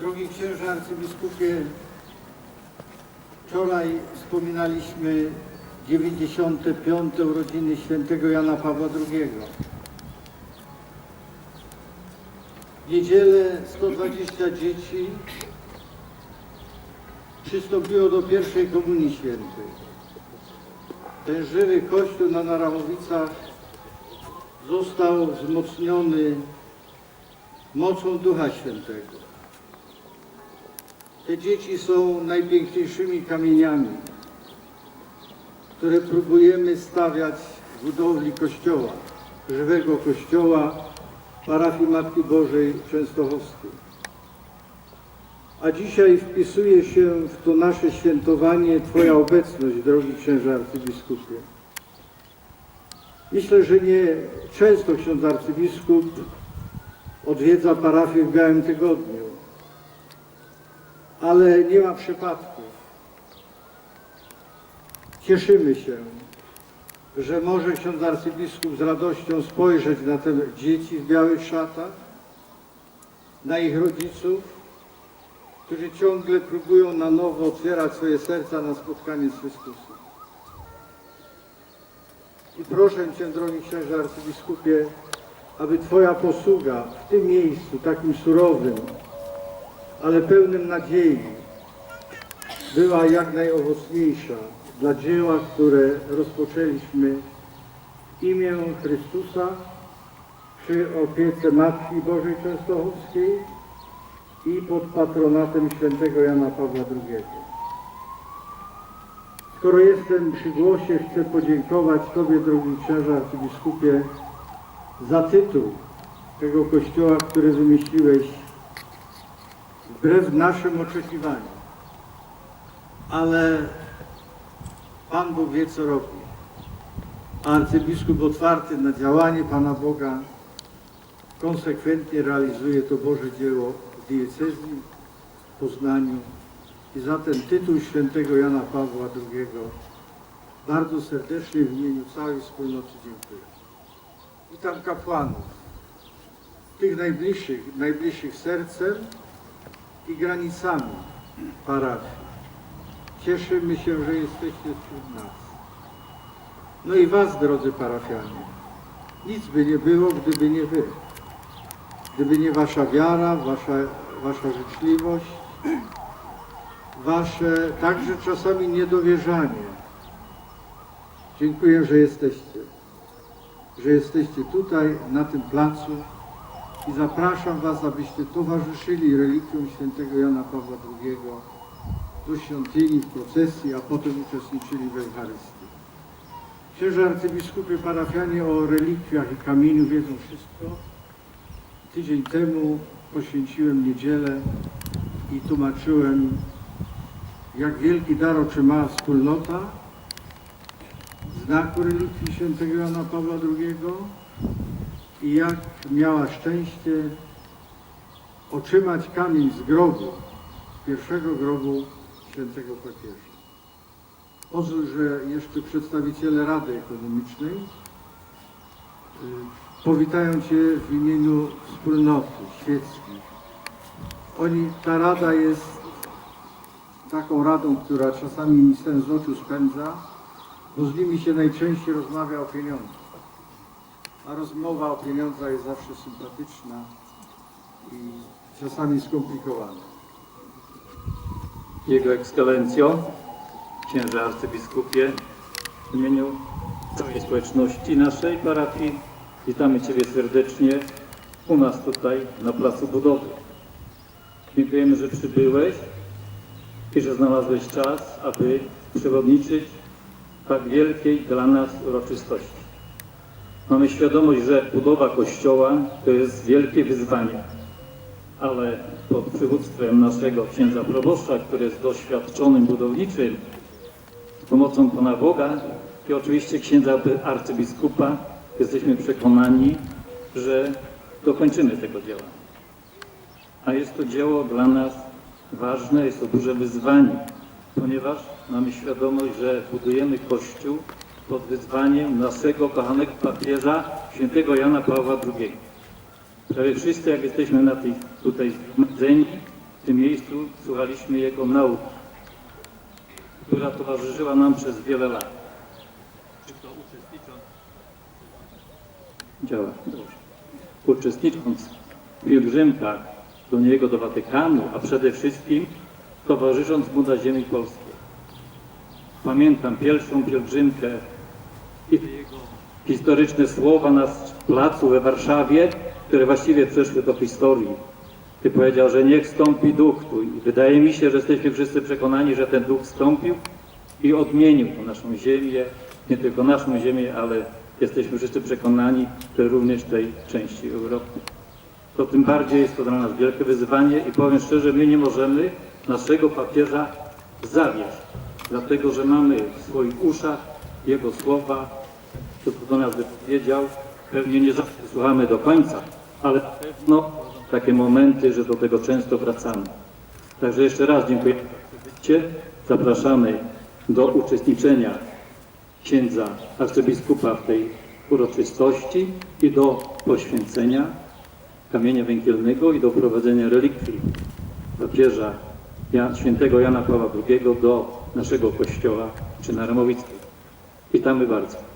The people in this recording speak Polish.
Drogi księże arcybiskupie, wczoraj wspominaliśmy 95. urodziny świętego Jana Pawła II. W niedzielę 120 dzieci przystąpiło do pierwszej Komunii Świętej. Ten żywy kościół na Narawowicach został wzmocniony mocą Ducha Świętego. Te dzieci są najpiękniejszymi kamieniami, które próbujemy stawiać w budowli kościoła, żywego kościoła parafii Matki Bożej Częstochowskiej. A dzisiaj wpisuje się w to nasze świętowanie Twoja obecność, drogi księże arcybiskupie. Myślę, że nie często ksiądz arcybiskup odwiedza parafię w Białym Tygodniu, ale nie ma przypadków. Cieszymy się, że może ksiądz arcybiskup z radością spojrzeć na te dzieci w białych szatach, na ich rodziców, którzy ciągle próbują na nowo otwierać swoje serca na spotkanie z Chrystusem. I proszę Cię, drogi księże arcybiskupie, aby Twoja posługa w tym miejscu, takim surowym, ale pełnym nadziei, była jak najowocniejsza dla dzieła, które rozpoczęliśmy w imię Chrystusa przy opiece Matki Bożej Częstochowskiej i pod patronatem świętego Jana Pawła II. Skoro jestem przy głosie, chcę podziękować Tobie, drogi księże arcybiskupie, za tytuł tego kościoła, który wymyśliłeś wbrew naszym oczekiwaniom. Ale Pan Bóg wie, co robi. Arcybiskup otwarty na działanie Pana Boga konsekwentnie realizuje to Boże dzieło w diecezji, w Poznaniu. I za ten tytuł świętego Jana Pawła II bardzo serdecznie w imieniu całej wspólnoty dziękuję. Witam kapłanów, tych najbliższych, najbliższych sercem i granicami parafii. Cieszymy się, że jesteście wśród nas. No i Was, drodzy parafianie. Nic by nie było, gdyby nie Wy. Gdyby nie Wasza wiara, Wasza, wasza życzliwość, Wasze także czasami niedowierzanie. Dziękuję, że jesteście. Że jesteście tutaj, na tym placu i zapraszam Was, abyście towarzyszyli relikwiom świętego Jana Pawła II do świątyni w procesji, a potem uczestniczyli w Eucharystii. Księże arcybiskupy parafianie o relikwiach i kamieniu wiedzą wszystko. Tydzień temu poświęciłem niedzielę i tłumaczyłem, jak wielki dar otrzymała wspólnota znaku relikwii świętego Jana Pawła II i jak miała szczęście otrzymać kamień z grobu, pierwszego grobu świętego papieża. Pozwól, że jeszcze przedstawiciele Rady Ekonomicznej y, powitają Cię w imieniu wspólnoty świeckich. Oni, ta Rada jest taką radą, która czasami mi sen z oczu spędza, bo z nimi się najczęściej rozmawia o pieniądzach. A rozmowa o pieniądzach jest zawsze sympatyczna i czasami skomplikowana. Jego Ekscelencjo, księże arcybiskupie, w imieniu całej społeczności naszej parafii witamy Ciebie serdecznie u nas tutaj na Placu Budowy. Dziękujemy, że przybyłeś i że znalazłeś czas, aby przewodniczyć tak wielkiej dla nas uroczystości. Mamy świadomość, że budowa kościoła to jest wielkie wyzwanie, ale pod przywództwem naszego księdza proboszcza, który jest doświadczonym budowniczym, z pomocą Pana Boga i oczywiście księdza arcybiskupa, jesteśmy przekonani, że dokończymy tego dzieła. A jest to dzieło dla nas ważne, jest to duże wyzwanie, ponieważ mamy świadomość, że budujemy Kościół pod wyzwaniem naszego kochanego papieża, świętego Jana Pawła II. Prawie wszyscy, jak jesteśmy na tej tutaj zgromadzeni, w tym miejscu słuchaliśmy jego nauki, która towarzyszyła nam przez wiele lat. Czy to uczestnicząc? Działa. Dobrze. Uczestnicząc w pielgrzymkach do niego, do Watykanu, a przede wszystkim towarzysząc mu na ziemi polskiej. Pamiętam pierwszą pielgrzymkę i jego historyczne słowa na placu we Warszawie, które właściwie przeszły do historii. Ty powiedział, że niech stąpi duch. I wydaje mi się, że jesteśmy wszyscy przekonani, że ten duch wstąpił i odmienił naszą ziemię, nie tylko naszą ziemię, ale jesteśmy wszyscy przekonani, że również tej części Europy. To tym bardziej jest to dla nas wielkie wyzwanie i powiem szczerze, my nie możemy naszego papieża zawieść, dlatego że mamy w swoich uszach jego słowa, to co do nas wypowiedział, pewnie nie zawsze słuchamy do końca, ale na pewno takie momenty, że do tego często wracamy. Także jeszcze raz dziękuję. Zapraszamy do uczestniczenia księdza arcybiskupa w tej uroczystości i do poświęcenia kamienia węgielnego i do prowadzenia relikwii papieża świętego Jana Pawła II do naszego kościoła czy na. Witamy bardzo.